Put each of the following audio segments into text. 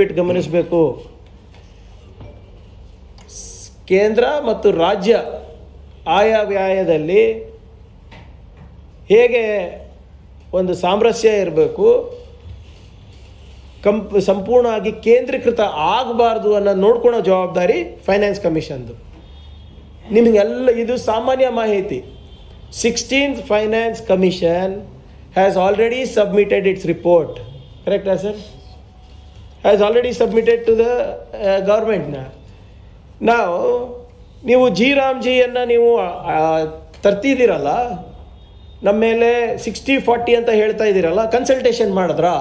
ಬಿಟ್ಟು ಗಮನಿಸಬೇಕು. ಕೇಂದ್ರ ಮತ್ತು ರಾಜ್ಯ ಆಯಾ ವ್ಯಾಯದಲ್ಲಿ ಹೇಗೆ ಒಂದು ಸಾಮರಸ್ಯ ಇರಬೇಕು, ಕಂಪ್, ಸಂಪೂರ್ಣವಾಗಿ ಕೇಂದ್ರೀಕೃತ ಆಗಬಾರ್ದು ಅನ್ನೋ ನೋಡ್ಕೊಳೋ ಜವಾಬ್ದಾರಿ ಫೈನಾನ್ಸ್ ಕಮಿಷನ್ದು. ನಿಮಗೆಲ್ಲ ಇದು ಸಾಮಾನ್ಯ ಮಾಹಿತಿ. Sixteenth finance commission has already submitted its report ಕರೆಕ್ಟಾ sir has already submitted to the ಗೌರ್ಮೆಂಟ್ನ ನಾವು ನೀವು ಜಿ ರಾಮ್ ಜಿಯನ್ನು ನೀವು ತರ್ತಿದ್ದೀರಲ್ಲ, ನಮ್ಮ ಮೇಲೆ ಸಿಕ್ಸ್ಟಿ ಫಾರ್ಟಿ ಅಂತ ಹೇಳ್ತಾ ಇದ್ದೀರಲ್ಲ ಕನ್ಸಲ್ಟೇಷನ್ ಮಾಡಿದ್ರಾ?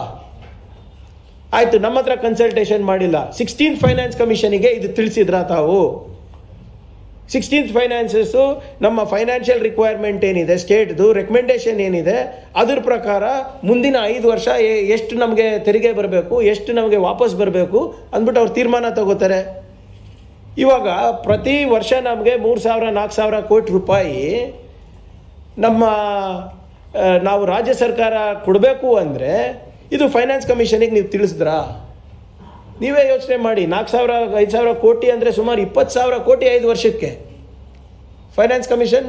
ಆಯಿತು, ನಮ್ಮ ಹತ್ರ ಕನ್ಸಲ್ಟೇಷನ್ ಮಾಡಿಲ್ಲ. ಸಿಕ್ಸ್ಟೀನ್ ಫೈನಾನ್ಸ್ ಕಮಿಷನಿಗೆ ಇದು ತಿಳಿಸಿದ್ರಾ ತಾವು? ಸಿಕ್ಸ್ಟೀನ್ತ್ ಫೈನಾನ್ಸಸ್ಸು ನಮ್ಮ ಫೈನಾನ್ಷಿಯಲ್ ರಿಕ್ವೈರ್ಮೆಂಟ್ ಏನಿದೆ ಸ್ಟೇಟ್ದು ರೆಕಮೆಂಡೇಶನ್ ಏನಿದೆ, ಅದ್ರ ಪ್ರಕಾರ ಮುಂದಿನ ಐದು ವರ್ಷ ಎಷ್ಟು ನಮಗೆ ತೆರಿಗೆ ಬರಬೇಕು, ಎಷ್ಟು ನಮಗೆ ವಾಪಸ್ ಬರಬೇಕು ಅಂದ್ಬಿಟ್ಟು ಅವ್ರು ತೀರ್ಮಾನ ತಗೋತಾರೆ. ಇವಾಗ ಪ್ರತಿ ವರ್ಷ ನಮಗೆ ಮೂರು ಸಾವಿರ, ನಾಲ್ಕು ಸಾವಿರ ಕೋಟಿ ರೂಪಾಯಿ ನಮ್ಮ ನಾವು ರಾಜ್ಯ ಸರ್ಕಾರ ಕೊಡಬೇಕು ಅಂದರೆ ಇದು ಫೈನಾನ್ಸ್ ಕಮಿಷನಿಗೆ ನೀವು ತಿಳಿಸಿದ್ರಾ? ನೀವೇ ಯೋಚನೆ ಮಾಡಿ, ನಾಲ್ಕು ಸಾವಿರ, ಐದು ಸಾವಿರ ಕೋಟಿ ಅಂದರೆ ಸುಮಾರು ಇಪ್ಪತ್ತು ಸಾವಿರ ಕೋಟಿ ಐದು ವರ್ಷಕ್ಕೆ. Finance commission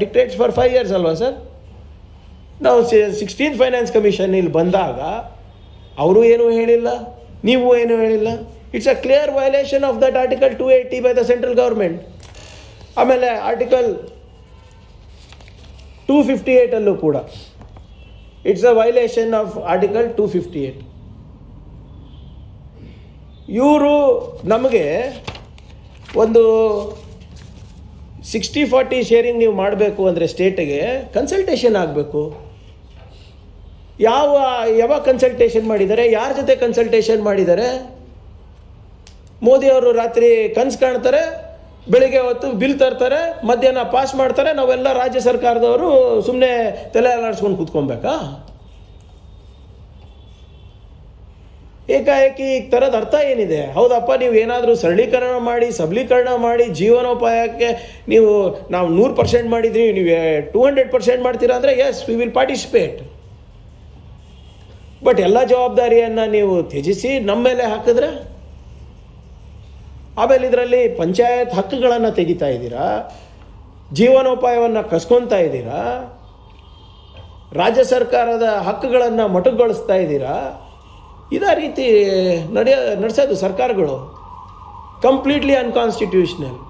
dictates for five years ಅಲ್ವಾ ಸರ್? ನಾವು ಸಿಕ್ಸ್ಟೀನ್ ಫೈನಾನ್ಸ್ ಕಮಿಷನ್ ಇಲ್ಲಿ ಬಂದಾಗ, ಅವರು ಏನೂ ಹೇಳಿಲ್ಲ, ನೀವು ಏನೂ ಹೇಳಿಲ್ಲ? It's a clear violation of that article two eighty by the central government ಆಮೇಲೆ ಆರ್ಟಿಕಲ್ ಟೂ ಫಿಫ್ಟಿ ಏಯ್ಟಲ್ಲೂ ಕೂಡ. It's a violation of article two fifty eight ಇವರು ನಮಗೆ ಒಂದು ಸಿಕ್ಸ್ಟಿ ಫಾರ್ಟಿ ಶೇರಿಂಗ್ ನೀವು ಮಾಡಬೇಕು ಅಂದರೆ ಸ್ಟೇಟಿಗೆ ಕನ್ಸಲ್ಟೇಷನ್ ಆಗಬೇಕು. ಯಾವ ಯಾವಾಗ ಕನ್ಸಲ್ಟೇಷನ್ ಮಾಡಿದ್ದಾರೆ, ಯಾರ ಜೊತೆ ಕನ್ಸಲ್ಟೇಷನ್ ಮಾಡಿದ್ದಾರೆ? ಮೋದಿಯವರು ರಾತ್ರಿ ಕನ್ಸ್ ಕಾಣ್ತಾರೆ, ಬೆಳಿಗ್ಗೆ ಹೊತ್ತು ಬಿಲ್ ತರ್ತಾರೆ, ಮಧ್ಯಾಹ್ನ ಪಾಸ್ ಮಾಡ್ತಾರೆ, ನಾವೆಲ್ಲ ರಾಜ್ಯ ಸರ್ಕಾರದವರು ಸುಮ್ಮನೆ ತಲೆ ಅಲಾಡಿಸ್ಕೊಂಡು ಕೂತ್ಕೊಬೇಕಾ ಏಕಾಏಕಿ ಈ ಥರದ ಅರ್ಥ ಏನಿದೆ? ಹೌದಪ್ಪ, ನೀವು ಏನಾದರೂ ಸರಳೀಕರಣ ಮಾಡಿ, ಸಬಲೀಕರಣ ಮಾಡಿ ಜೀವನೋಪಾಯಕ್ಕೆ ನೀವು ನಾವು ನೂರು ಪರ್ಸೆಂಟ್ ಮಾಡಿದ್ರಿ ನೀವು ಟೂ ಹಂಡ್ರೆಡ್ ಪರ್ಸೆಂಟ್ ಮಾಡ್ತೀರಾ ಅಂದರೆ yes we will participate but ಎಲ್ಲ ಜವಾಬ್ದಾರಿಯನ್ನು ನೀವು ತ್ಯಜಿಸಿ ನಮ್ಮ ಮೇಲೆ ಹಾಕಿದ್ರೆ? ಆಮೇಲೆ ಇದರಲ್ಲಿ ಪಂಚಾಯತ್ ಹಕ್ಕುಗಳನ್ನು ತೆಗಿತಾ ಇದ್ದೀರಾ? ಜೀವನೋಪಾಯವನ್ನು ಕಸ್ಕೊತಾ ಇದ್ದೀರಾ? ರಾಜ್ಯ ಸರ್ಕಾರದ ಹಕ್ಕುಗಳನ್ನು ಮೊಟಕುಗೊಳಿಸ್ತಾ ಇದ್ದೀರಾ? ಇದೇ ರೀತಿ ನಡೆಯ ನಡೆಸೋದು ಸರ್ಕಾರಗಳು. Completely unconstitutional